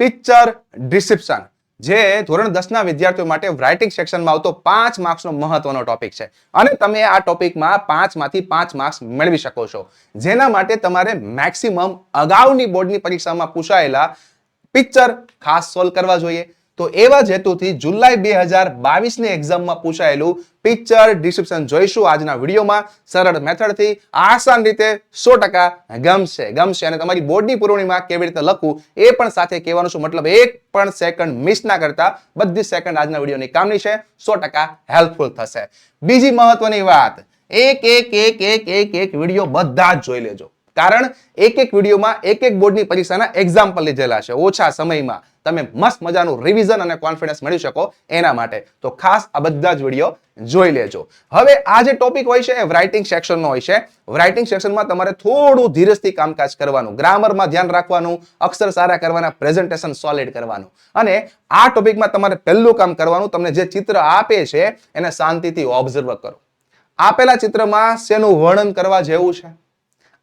Picture description જે ધોરણ દસના વિદ્યાર્થીઓ માટે રાઇટિંગ સેક્શનમાં આવતો પાંચ માર્ક્સનો મહત્વનો ટોપિક છે. અને તમે આ ટોપિકમાં પાંચમાંથી પાંચ માર્ક્સ મેળવી શકો છો. જેના માટે તમારે મેક્સિમમ અગાઉની બોર્ડની પરીક્ષામાં પૂછાયેલા પિક્ચર ખાસ સોલ્વ કરવા જોઈએ. તો એવા જ હેતુથી જુલાઈ બે હજાર બાવીસની એક્ઝામમાં પૂછાયેલું પિક્ચર ડિસ્ક્રિપ્શન જોઈશું આજના વિડીયોમાં. સરળ મેથડથી આસાન રીતે સો ટકા ગમશે ગમશે. અને તમારી બોર્ડની પુરવણીમાં કેવી રીતે લખવું એ પણ સાથે કહેવાનું છું. મતલબ એક પણ સેકન્ડ મિસ ના કરતા બધી સેકન્ડ આજના વિડીયોની કામની છે. સો ટકા હેલ્પફુલ થશે. બીજી મહત્વની વાત, એક એક એક એક એક એક વીડિયો બધા જ જોઈ લેજો. કારણ એક એક વિડીયોમાં એક એક બોર્ડની પરીક્ષાના એક્ઝામ્પલ લીધેલા છે. ઓછા સમયમાં તમે મસ્ત મજાનું રિવિઝન અને કોન્ફિડન્સ મેળવી શકો એના માટે. તો ખાસ આ બધા જ વીડિયો જોઈ લેજો. હવે આ જે ટોપિક હોય છે, એ રાઇટિંગ સેક્શનનો હોય છે. રાઇટિંગ સેક્શનમાં તમારે થોડું ધીરજથી કામકાજ કરવાનું ગ્રામરમાં ધ્યાન રાખવાનું, અક્ષર સારા કરવાના પ્રેઝન્ટેશન સોલિડ કરવાનું. અને આ ટોપિકમાં તમારે પહેલું કામ કરવાનું, તમને જે ચિત્ર આપે છે, એને શાંતિથી ઓબ્ઝર્વ કરો. આપેલા ચિત્રમાં શેનું વર્ણન કરવા જેવું છે?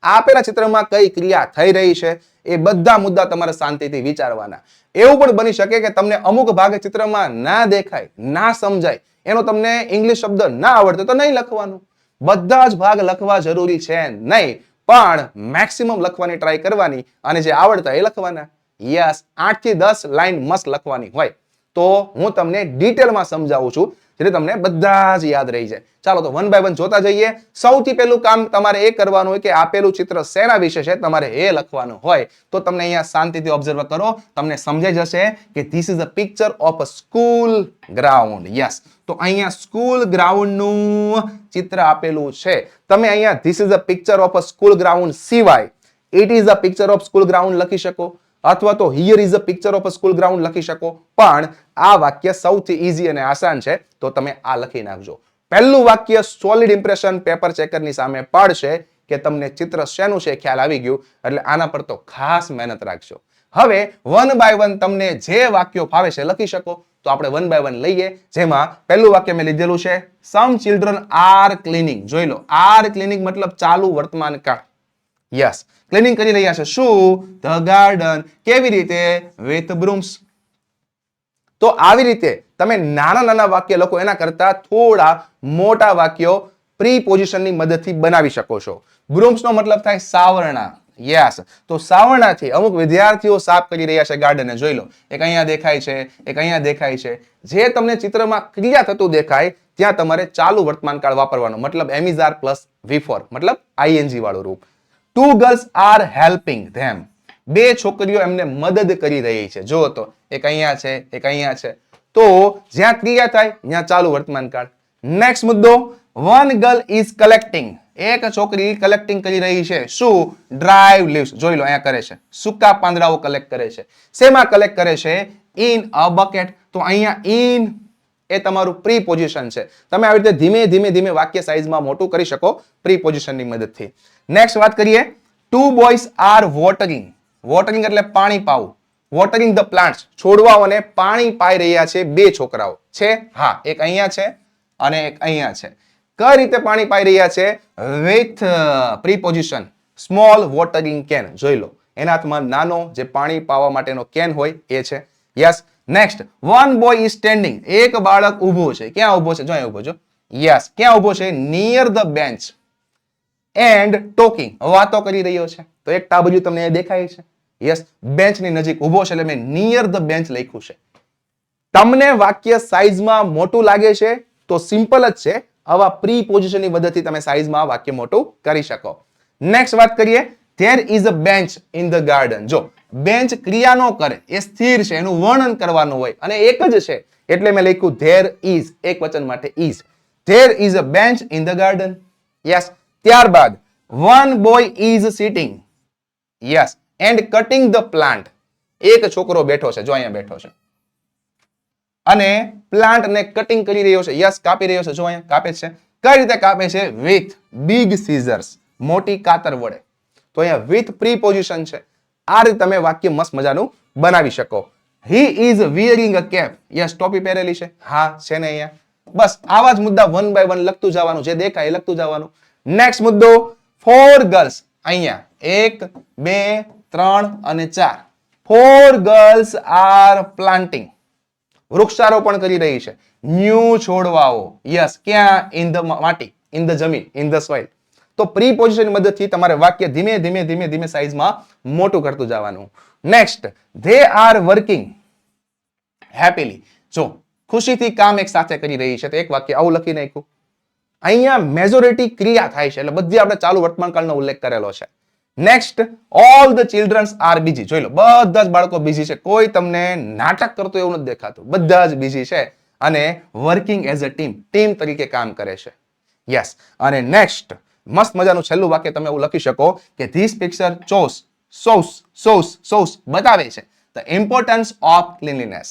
આપેલા ચિત્રમાં કઈ ક્રિયા થઈ રહી છે એ બધા મુદ્દા તમારે શાંતિથી વિચારવાના. એવું પણ બની શકે કે તમને અમુક ભાગ ચિત્રમાં ના દેખાય, ના સમજાય, એનો તમને ઇંગ્લિશ શબ્દ ના આવડતો તો નહીં લખવાનું. બધા જ ભાગ લખવા જરૂરી છે નહીં, પણ મેક્સિમમ લખવાની ટ્રાય કરવાની અને જે આવડતા એ લખવાના. યસ આઠથી દસ લાઈન મસ્ત લખવાની હોય. તો હું તમને ડિટેલમાં સમજાવું છું. જેથી તમને બધા જ યાદ રહી જાય. ચાલો તો વન બાય વન જોતા જઈએ. સૌથી પહેલું કામ તમારે એ કરવાનું હોય કે આપેલું ચિત્ર શેના વિશે છે તમારે એ લખવાનું હોય. તો તમને અહીંયા શાંતિથી ઓબ્ઝર્વ કરો. તમને સમજાઈ જશે કે this is a picture of a school ground yes તો અહીંયા સ્કૂલ ગ્રાઉન્ડનું ચિત્ર આપેલું છે. તમે અહીંયા this is a picture of a school ground સિવાય. It is a picture of school ground લખી શકો. અથવા તો here is a picture of a school ground લખી શકો. પણ આ વાક્ય સૌથી ઈઝી અને આસાન છે, તો તમે આ લખી નાખજો. પહેલું વાક્ય સોલિડ ઇમ્પ્રેશન પેપર ચેકરની સામે પડશે કે તમને ચિત્ર શેનું છે ખ્યાલ આવી ગયું, એટલે આના પર તો ખાસ મહેનત રાખજો. હવે વન બાય વન તમને જે વાક્યો ફાવે છે લખી શકો. તો આપણે વન બાય વન લઈએ, જેમાં પહેલું વાક્ય મેં લીધેલું છે સમ ચિલ્ડ્રન આર ક્લિનિંગ જોઈ લો આર ક્લિનિંગ મતલબ ચાલુ વર્તમાન કાળ. યસ ક્લિનિંગ કરી રહ્યા છે. શું? ધ ગાર્ડન કેવી રીતે? વિથ બ્રૂમ્સ તો આવી રીતે તમે નાના નાના વાક્ય લખો, એના કરતા થોડા મોટા વાક્યો પ્રી પોઝિશનની મદદથી બનાવી શકો છો. બ્રૂમ્સનો મતલબ થાય સાવરણા. યસ તો સાવરણાથી અમુક વિદ્યાર્થીઓ સાફ કરી રહ્યા છે ગાર્ડનને જોઈ લો. એક અહીંયા દેખાય છે, એક અહીંયા દેખાય છે. જે તમને ચિત્રમાં ક્રિયા થતું દેખાય, ત્યાં તમારે ચાલુ વર્તમાન કાળ વાપરવાનો. મતલબ એમિઝાર પ્લસ વી ફોર મતલબ આઈએનજી વાળું રૂપ. Two girls are helping them બે છોકરીઓ એમને મદદ કરી રહી છે. જો તો, એક અહીંયા છે, એક અહીંયા છે. તો જ્યાં ક્રિયા થાય, ત્યાં ચાલુ વર્તમાન કાળ. નેક્સ્ટ મુદ્દો વન ગર્લ ઇઝ કલેક્ટિંગ એક છોકરી કલેક્ટિંગ કરી રહી છે. શું? ડ્રાઈવ લીવ્સ જોઈ લો, અહીંયા કરે છે. સૂકા પાંદડાઓ કલેક્ટ કરે છે. શેમાં કલેક્ટ કરે છે? ઇન અ બકેટ તો અહીંયા ઇન એ તમારું પ્રી પોઝિશન છે. તમે આવી રીતે ધીમે ધીમે ધીમે વાક્ય સાઈઝમાં મોટું કરી શકો પ્રી પોઝિશનની મદદથી. નેક્સ્ટ વાત કરીએ. Two boys are watering watering એટલે પાણી પાવું. વોટરિંગ ધ પ્લાન્ટ્સ છોડવાઓને પાણી પાઈ રહ્યા છે બે છોકરાઓ. છે? હા. એક અહીંયા છે અને એક અહીંયા છે. કઈ રીતે પાણી પાઈ રહ્યા છે? With preposition small watering can જોઈ લો. એના હાથમાં નાનો જે પાણી પાવા માટેનો કેન હોય એ છે. Yes next one boy is standing એક બાળક ઊભો છે. ક્યાં ઊભો છે? જો ઊભો છો. યસ ક્યાં ઊભો છે? Near the bench and talking વાતો કરી રહ્યો છે. તો એક ટાબરિયું તમને એ દેખાય છે. યસ બેન્ચની નજીક ઊભો છે એટલે મેં નિયર ધ બેન્ચ લખ્યું છે. તમને વાક્ય સાઈઝમાં મોટું લાગે છે, તો સિમ્પલ જ છે. આવા પ્રી પોઝિશનની મદદથી તમે સાઈઝમાં વાક્ય મોટું કરી શકો. નેક્સ્ટ વાત કરીએ. There is a bench in the garden જો બેન્ચ ક્રિયા ન કરે, એ સ્થિર છે, એનું વર્ણન કરવાનું હોય, અને એક જ છે, એટલે મેં લખ્યું ધેર ઇઝ એક વચન માટે is there is a bench in the garden yes ત્યારબાદ one boy is sitting yes and cutting the plant એક છોકરો બેઠો છે, જો અહીંયા બેઠો છે. અને પ્લાન્ટ ને કટિંગ કરી રહ્યો છે યસ કાપી રહ્યો છે, જો અહીંયા કાપે છે. કઈ રીતે કાપે છે? વિથ બિગ સીઝર્સ મોટી કાતર વડે. તો અહીંયા વિથ પ્રી પોઝિશન છે. આ રીતે તમે વાક્ય મસ્ત મજાનું બનાવી શકો. He is wearing a cap yes ટોપી પહેરેલી છે. હા, છે ને અહીંયા. બસ, આવા જ મુદ્દા વન બાય વન લખતું જવાનું, જે દેખાય એ લખતું જવાનું. નેક્સ્ટ મુદ્દો ફોર ગર્લ્સ અહીંયા, એક, બે, ત્રણ અને ચાર. ફોર ગર્લ્સ આર પ્લાન્ટિંગ વૃક્ષારોપણ કરી રહી છે. ન્યૂ છોડવાઓ. યસ ક્યાં? ઇન ધ માટી. ઇન ધ જમીન. ઇન ધ સોઇલ તો પ્રી પોઝિશન મદદથી તમારે વાક્ય ધીમે ધીમે ધીમે ધીમે સાઈઝમાં મોટું કરતું જવાનું. Next they are working happily જો ખુશીથી કામ એક સાથે કરી રહી છે, તો એક વાક્ય આવું લખી નાખ્યું. અહીંયા મેજોરિટી ક્રિયા થાય છે, એટલે બધી આપણે ચાલુ વર્તમાનકાળનો ઉલ્લેખ કરેલો છે. Next all the childrens are બીજી જોઈ લો, બધા જ બાળકો બીજી છે. કોઈ તમને નાટક કરતો એવું નથી દેખાતું. બધા જ બીજી છે. અને working as a team team તરીકે કામ કરે છે. યસ અને નેક્સ્ટ મસ્ત મજાનું છેલ્લું વાક્ય તમે એવું લખી શકો કે this picture shows shows shows shows બતાવે છે. ધ ઇમ્પોર્ટન્સ ઓફ ક્લિનલીનેસ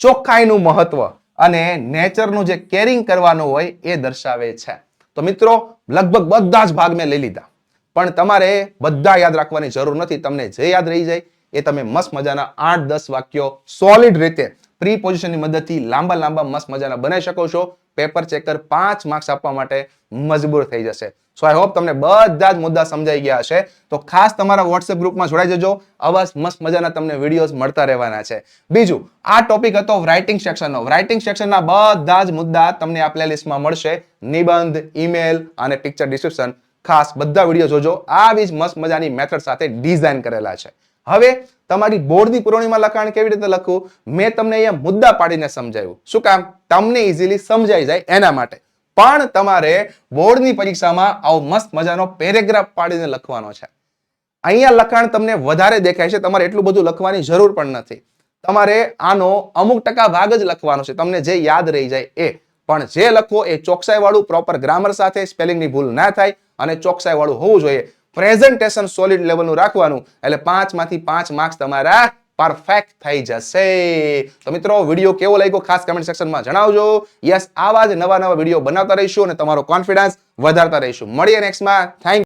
ચોખ્ખાઈનું મહત્વ અને નેચરનું જે કેરિંગ કરવાનું હોય એ દર્શાવે છે. તો મિત્રો, લગભગ બધા જ ભાગ મેં લઈ લીધા. પણ તમારે બધા યાદ રાખવાની જરૂર નથી. તમને જે યાદ રહી જાય એ તમે મસ્ત મજાના આઠ દસ વાક્યો સોલિડ રીતે પ્રી પોઝિશનની મદદથી લાંબા લાંબા મસ્ત મજાના બનાવી શકો છો. પેપર ચેકર પાંચ માર્ક્સ આપવા માટે મજબૂર થઈ જશે. સો આઈ હોપ તમને બધા જ મુદ્દા સમજાઈ ગયા હશે. તો ખાસ તમારા વોટ્સએપ ગ્રુપમાં જોડાઈ જજો. આવા મસ્ત મજાના તમને વિડીયોઝ મળતા રહેવાના છે. બીજું, આ ટોપિક હતો રાઇટિંગ સેક્શનનો રાઇટિંગ સેક્શનના બધા જ મુદ્દા તમને આ પ્લેલિસ્ટમાં મળશે. નિબંધ ઈમેલ અને પિક્ચર ડિસ્ક્રિપ્શન ખાસ બધા વીડિયો જોજો. આવી જ મસ્ત મજાની મેથડ સાથે ડિઝાઇન કરેલા છે. હવે તમારી બોર્ડની પુરવણીમાં લખાણ કેવી રીતે લખવું? મેં તમને અહીંયા મુદ્દા પાડીને સમજાવ્યું. શું કામ? તમને ઇઝીલી સમજાઈ જાય એના માટે. પણ તમારે બોર્ડની પરીક્ષામાં આવો મસ્ત મજાનો પેરેગ્રાફ પાડીને લખવાનો છે. અહીંયા લખાણ તમને વધારે દેખાય છે. તમારે એટલું બધું લખવાની જરૂર પણ નથી. તમારે આનો અમુક ટકા ભાગ જ લખવાનો છે. તમને જે યાદ રહી જાય એ. પણ જે લખો એ ચોકસાઈ વાળું પ્રોપર ગ્રામર સાથે સ્પેલિંગની ભૂલ ના થાય અને ચોકસાઈ વાળું હોવું જોઈએ. પ્રેઝન્ટેશન સોલિડ લેવલનું રાખવાનું. એટલે પાંચમાંથી પાંચ માર્ક્સ તમારા પરફેક્ટ થઈ જશે. તો મિત્રો વીડિયો કેવો લાગ્યો ખાસ કમેન્ટ સેક્શનમાં જણાવજો. યસ આવા જ નવા નવા વીડિયો બનાવતા રહીશું અને તમારો કોન્ફિડન્સ વધારતા રહીશું. મળીએ નેક્સ્ટમાં થેન્ક